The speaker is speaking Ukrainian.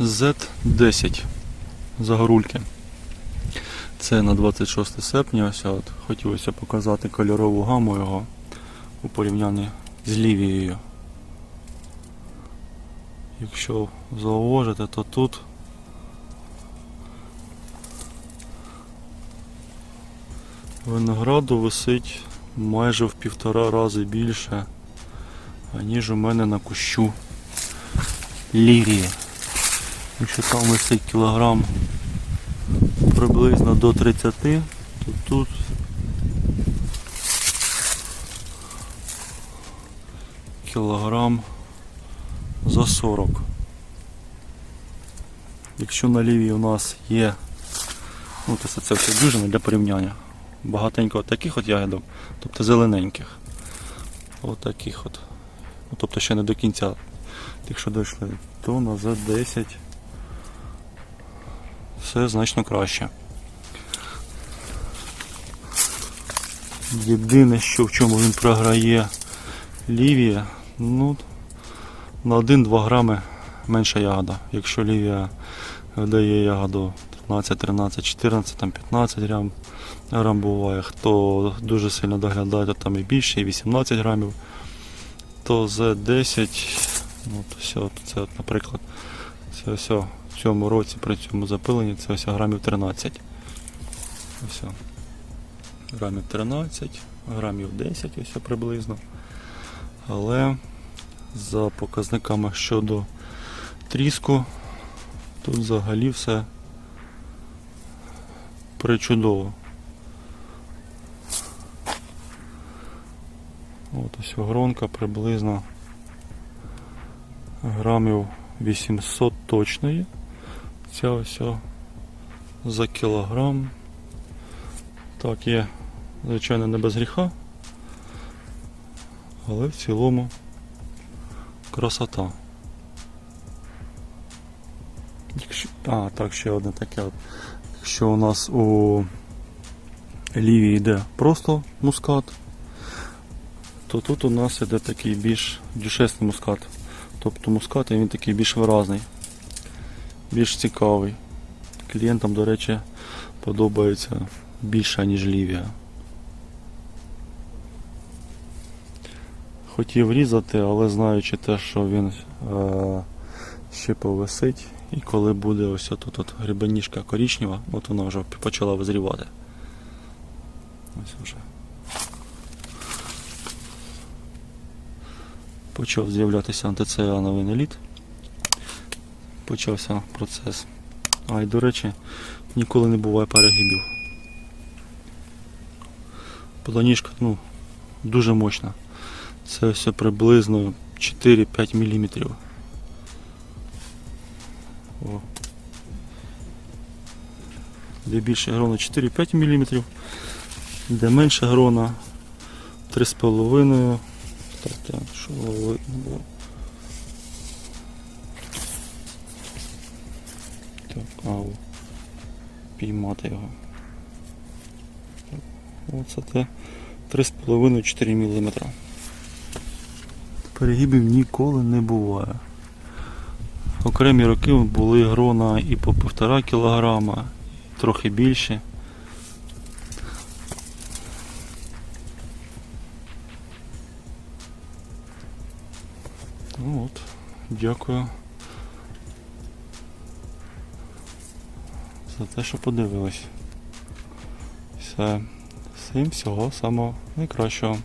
Z10 загорульки. Це на 26 серпня. Ось от хотілося показати кольорову гаму його у порівнянні з лівією. Якщо зауважите, то тут винограду висить майже в півтора рази більше, аніж у мене на кущу лірії. Якщо там висить кілограм приблизно до 30, то тут кілограм за 40. Якщо на лівій у нас є, ну це, це все дюжина для порівняння. Багатенько от таких от ягідок, тобто зелененьких. От таких от. Ну, тобто ще не до кінця, якщо дійшли, то на Z10 все значно краще. Єдине, що в чому він програє лівія, ну на 1-2 грами менша ягода. Якщо лівія дає ягоду 15, 13, 14, там 15 грам, грам буває, хто дуже сильно доглядає, то там і більше, і 18 грамів, то за 10, ну, то все, це, наприклад, це все в цьому році при цьому запиленні це ось грамів 13. Ось. Грамів 13, грамів 10 ось приблизно. Але за показниками щодо тріску, тут взагалі все причудово. От ось гронка приблизно грамів 800 точної. Ця ось за кілограм. Так, є, звичайно, не без гріха, але в цілому красота. А, так, ще одне таке. От. Якщо у нас у ліві йде просто мускат, то тут у нас іде такий більш дюшесний мускат. Тобто мускат він такий більш виразний, більш цікавий. Клієнтам, до речі, подобається більше, ніж лівія. Хотів різати, але знаючи те, що він е, ще повисить, і коли буде ось тут от корічнева, от вона вже почала визрівати. Ось вже. Почав з'являтися антициановий наліт. Почався процес. А і до речі, ніколи не буває перегибів. Планіжка ну, дуже мощна. Це все приблизно 4-5 мм. О. Де більше грона 4-5 мм, де менше грона 3,5 так, Так, ау. Піймати його. Оце те 3,5-4 мм. Перегибів ніколи не буває. Окремі роки були грона і по 1,5 кг, трохи більше. Ну от, дякую за те, що подивились. Все. Всім всього самого найкращого.